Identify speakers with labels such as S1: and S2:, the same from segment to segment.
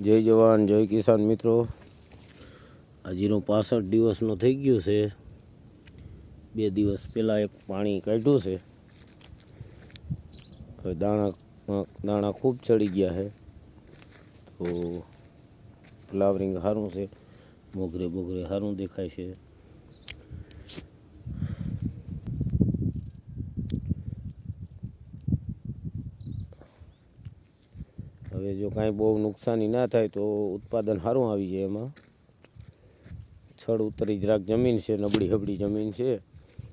S1: જય જવાન, જય કિસાન મિત્રો. હજીનો પાસઠ દિવસનો થઈ ગયો છે. બે દિવસ પહેલાં એક પાણી કાઢ્યું છે. હવે દાણા દાણા ખૂબ ચડી ગયા છે. તો ફ્લાવરિંગ સારું છે. મોગરે બોગરે સારું દેખાય છે હવે જો કાંઈ બહુ નુકસાની ના થાય તો ઉત્પાદન સારું આવી જાય એમાં. છડ ઉતરી જરાક જમીન છે, નબળી હબળી જમીન છે.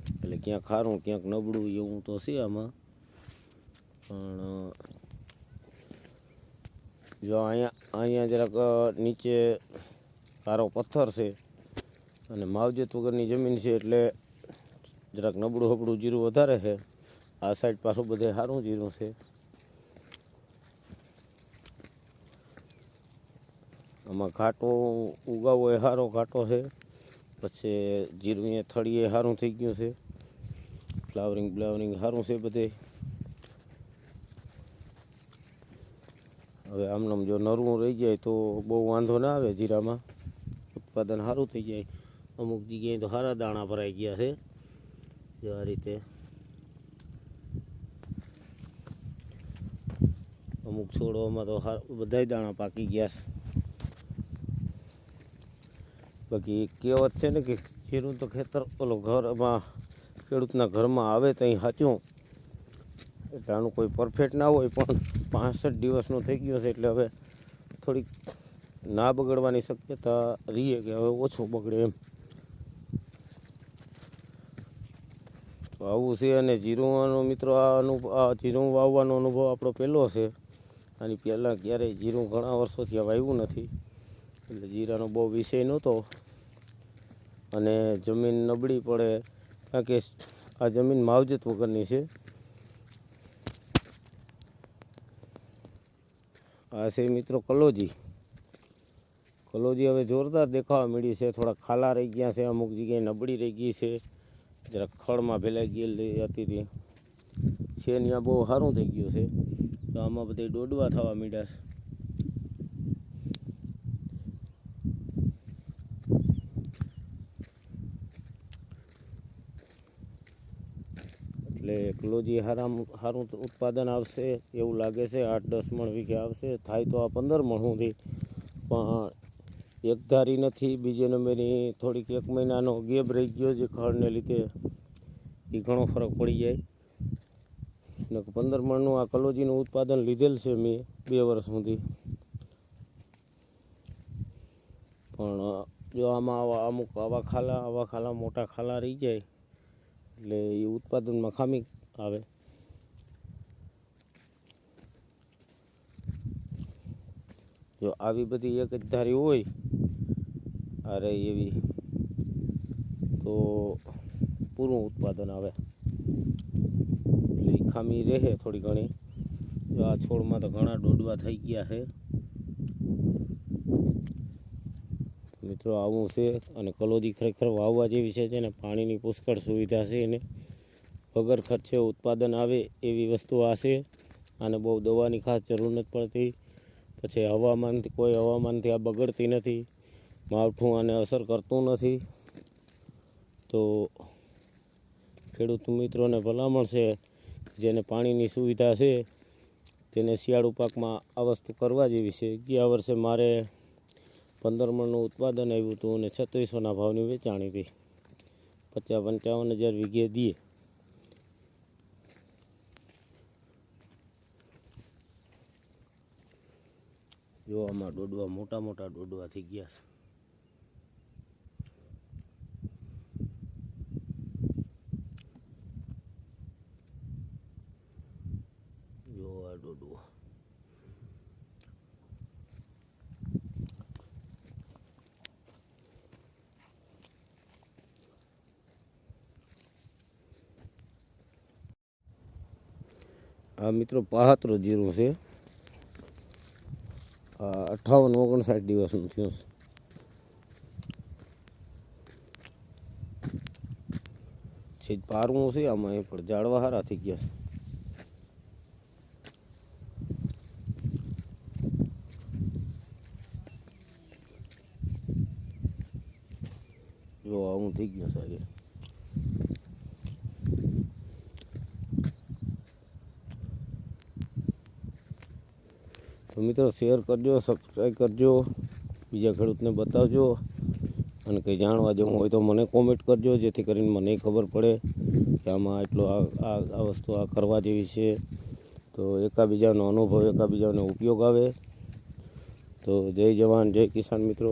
S1: એટલે ક્યાંક ખારું ક્યાંક નબળું એવું તો છે આમાં. પણ જો અહીંયા અહીંયા જરાક નીચે સારો પથ્થર છે અને માવજત વગરની જમીન છે એટલે જરાક નબળું હબળું જીરું વધારે છે. આ સાઈડ પાછું બધે સારું જીરું છે. આમાં ઘાટો ઉગાવો એ સારો ઘાટો છે. પછી જીરું એ થળીએ સારું થઈ ગયું છે. ફ્લાવરિંગ બ્લાવરિંગ સારું છે બધે. હવે આમનામ જો નરવું રહી જાય તો બહુ વાંધો ના આવે જીરામાં. ઉત્પાદન સારું થઈ જાય. અમુક જગ્યાએ તો સારા દાણા ભરાઈ ગયા છે. જો આ રીતે. અમુક છોડવામાં તો બધાય દાણા પાકી ગયા છે. બાકી કહેવત છે ને કે જીરું તો ખેતર, ઓલો ઘરમાં ખેડૂતના ઘરમાં આવે ત્યાં સાચું એટલે આનું કોઈ પરફેક્ટ ના હોય, પણ પાસઠ દિવસનો થઈ ગયો છે એટલે હવે થોડીક ના બગડવાની શક્યતા રહીએ કે હવે ઓછું બગડે એમ. તો આવું છે અને જીરુંવાનો મિત્રો, આ અનુભવ આ જીરું વાવવાનો અનુભવ આપણો પહેલો છે. આની પહેલાં ક્યારેય જીરું ઘણા વર્ષોથી વાવ્યું નથી. એટલે જીરાનો બહુ વિષય નહોતો. અને જમીન નબળી પડે, કારણ કે આ જમીન માવજત વગરની છે. આ છે મિત્રો કલોજી. કલોજી હવે જોરદાર દેખાવા મળી છે. થોડા ખાલા રહી ગયા છે, અમુક જગ્યાએ નબળી રહી ગઈ છે. જરાક ખળમાં ભેલાઈ ગયેલી હતી તે. છે ત્યાં બહુ સારું થઈ ગયું છે. તો આમાં બધે દોડવા થવા માંડ્યા છે. એટલે કલોજી હારામ સારું ઉત્પાદન આવશે, એવું લાગે છે, આઠ દસ મણ વીઘે આવશે, થાય તો આ પંદર મણ સુધી. પણ એક ધારી નથી, બીજે નંબરની થોડીક એક મહિનાનો ગેપ રહી ગયો છે ખળને લીધે. એ ઘણો ફરક પડી જાય. ને પંદર મણનું આ કલોજીનું ઉત્પાદન લીધેલ છે મેં બે વર્ષ સુધી. પણ જો આમાં આવા અમુક આવા ખાલા આવા ખાલા મોટા ખાલા રહી જાય એટલે એ ઉત્પાદનમાં ખામી આવે. જો આવી બધી એક જ ધારી હોય, અરે એવી, તો પૂરું ઉત્પાદન આવે. એટલે ખામી રહે થોડી ઘણી. જો આ છોડમાં તો ઘણા દોડવા થઈ ગયા છે. મિત્રો, આવું છે અને કલોજી ખરેખર વાવવા જેવી છે જેને પાણીની પુષ્કળ સુવિધા છે એને. વગર ખર્ચે ઉત્પાદન આવે એવી વસ્તુ આ છે. આને બહુ દવાની ખાસ જરૂર નથી પડતી. પછી હવામાનથી, કોઈ હવામાનથી આ બગડતી નથી. માવઠું આને અસર કરતું નથી. તો ખેડૂત મિત્રોને ભલામણ છે, જેને પાણીની સુવિધા છે, તેને શિયાળુ પાકમાં આ વસ્તુ કરવા જેવી છે. ગયા વર્ષે મારે પંદર મણનું ઉત્પાદન આવ્યું હતું અને છત્રીસોના ભાવની વેચાણી હતી. પચાસ પંચાવન હજાર વીઘે દીએ. જોવામાં ડોડવા મોટા મોટા ડોડવા થઈ ગયા છે. આ મિત્રો પાત્ર જીરું છે. અઠાવન ઓગણસાઠ દિવસનું થયું છે. છેદ પારવું છે, આમાં એ પણ જાળવા હારા થઈ ગયા છે. જો આવું થઈ ગયું સાહેબ તો મિત્રો શેર કરજો સબસ્ક્રાઈબ કરજો, બીજા ખેડૂતને બતાવજો અને કંઈ જાણવા જેવું હોય તો મને કોમેન્ટ કરજો, જેથી કરીને મને ખબર પડે કે આમાં એટલો આ આ આ વસ્તુ આ કરવા જેવી છે. તો એકાબીજાનો અનુભવ, એકાબીજાનો ઉપયોગ આવે. તો જય જવાન, જય કિસાન મિત્રો.